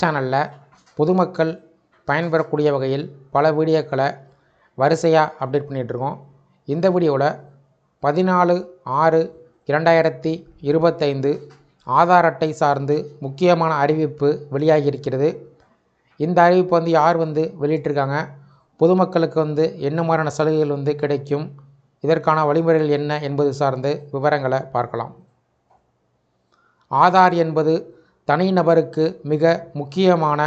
சேனலில் பொதுமக்கள் பயன்பெறக்கூடிய வகையில் பல வீடியோக்களை வரிசையாக அப்டேட் பண்ணிகிட்ருக்கோம் இந்த வீடியோவில் பதினாலு ஆறு இரண்டாயிரத்தி இருபத்தைந்து ஆதார் அட்டை சார்ந்து முக்கியமான அறிவிப்பு வெளியாகி இருக்கிறது இந்த அறிவிப்பு வந்து யார் வந்து வெளியிட்டிருக்காங்க பொதுமக்களுக்கு வந்து என்ன மாதிரியான சலுகைகள் வந்து கிடைக்கும்? இதற்கான வழிமுறைகள் என்ன என்பது சார்ந்து விவரங்களை பார்க்கலாம். ஆதார் என்பது தனிநபருக்கு மிக முக்கியமான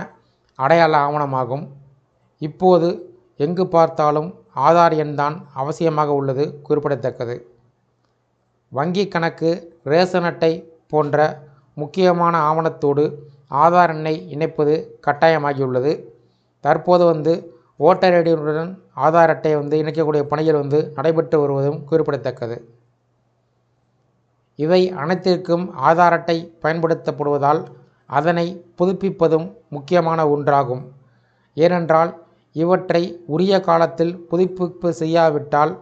அடையாள ஆவணமாகும். இப்போது எங்கு பார்த்தாலும் ஆதார் எண் தான் அவசியமாக உள்ளது குறிப்பிடத்தக்கது. வங்கி கணக்கு ரேஷன் அட்டை போன்ற முக்கியமான ஆவணத்தோடு ஆதார் எண்ணை இணைப்பது கட்டாயமாகியுள்ளது. தற்போது வந்து ஓட்டர் ஐடியுடன் ஆதார் அட்டையை வந்து இணைக்கக்கூடிய பணிகள் வந்து நடைபெற்று வருவதும் குறிப்பிடத்தக்கது. இவை அனைத்திற்கும் ஆதார் அட்டை பயன்படுத்தப்படுவதால் அதனை புதுப்பிப்பதும் முக்கியமான ஒன்றாகும். ஏனென்றால் இவற்றை உரிய காலத்தில் புதுப்பிப்பு செய்யாவிட்டால்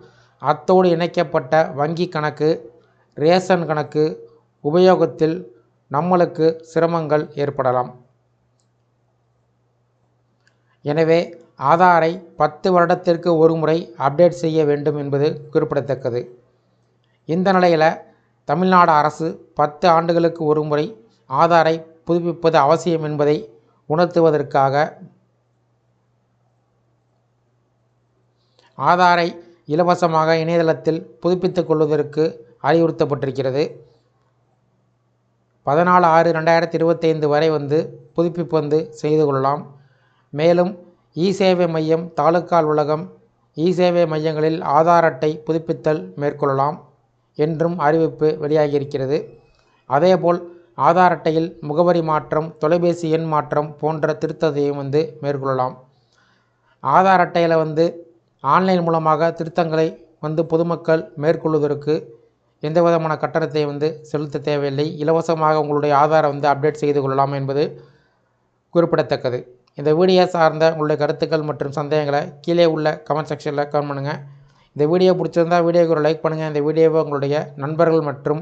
அத்தோடு இணைக்கப்பட்ட வங்கி கணக்கு ரேஷன் கணக்கு உபயோகத்தில் நம்மளுக்கு சிரமங்கள் ஏற்படலாம். எனவே ஆதாரை பத்து வருடத்திற்கு ஒரு முறை அப்டேட் செய்ய வேண்டும் என்பது குறிப்பிடத்தக்கது. இந்த நிலையில் தமிழ்நாடு அரசு பத்து ஆண்டுகளுக்கு ஒரு முறை ஆதாரை புதுப்பிப்பது அவசியம் என்பதை உணர்த்துவதற்காக ஆதாரை இலவசமாக இணையதளத்தில் புதுப்பித்துக் கொள்வதற்கு அறிவுறுத்தப்பட்டிருக்கிறது. பதினாலு ஆறு ரெண்டாயிரத்தி இருபத்தைந்து வரை வந்து புதுப்பிப்பு வந்து செய்து கொள்ளலாம். மேலும் இ சேவை மையம் தாலுக்கா அலுவலகம் இ சேவை மையங்களில் ஆதார் அட்டை புதுப்பித்தல் மேற்கொள்ளலாம் என்றும் அறிவிப்பு வெளியாகியிருக்கிறது. அதேபோல் ஆதார் அட்டையில் முகவரி மாற்றம் தொலைபேசி எண் மாற்றம் போன்ற திருத்தத்தையும் வந்து மேற்கொள்ளலாம். ஆதார் அட்டையில் வந்து ஆன்லைன் மூலமாக திருத்தங்களை வந்து பொதுமக்கள் மேற்கொள்வதற்கு எந்த விதமான கட்டணத்தை வந்து செலுத்த தேவையில்லை. இலவசமாக உங்களுடைய ஆதாரை வந்து அப்டேட் செய்து கொள்ளலாம் என்பது குறிப்பிடத்தக்கது. இந்த வீடியோ சார்ந்த உங்களுடைய கருத்துக்கள் மற்றும் சந்தேகங்களை கீழே உள்ள கமெண்ட் செக்ஷனில் கமெண்ட் பண்ணுங்கள் இந்த வீடியோ பிடிச்சிருந்தா வீடியோக்கு ஒரு லைக் பண்ணுங்கள் இந்த வீடியோவை உங்களுடைய நண்பர்கள் மற்றும்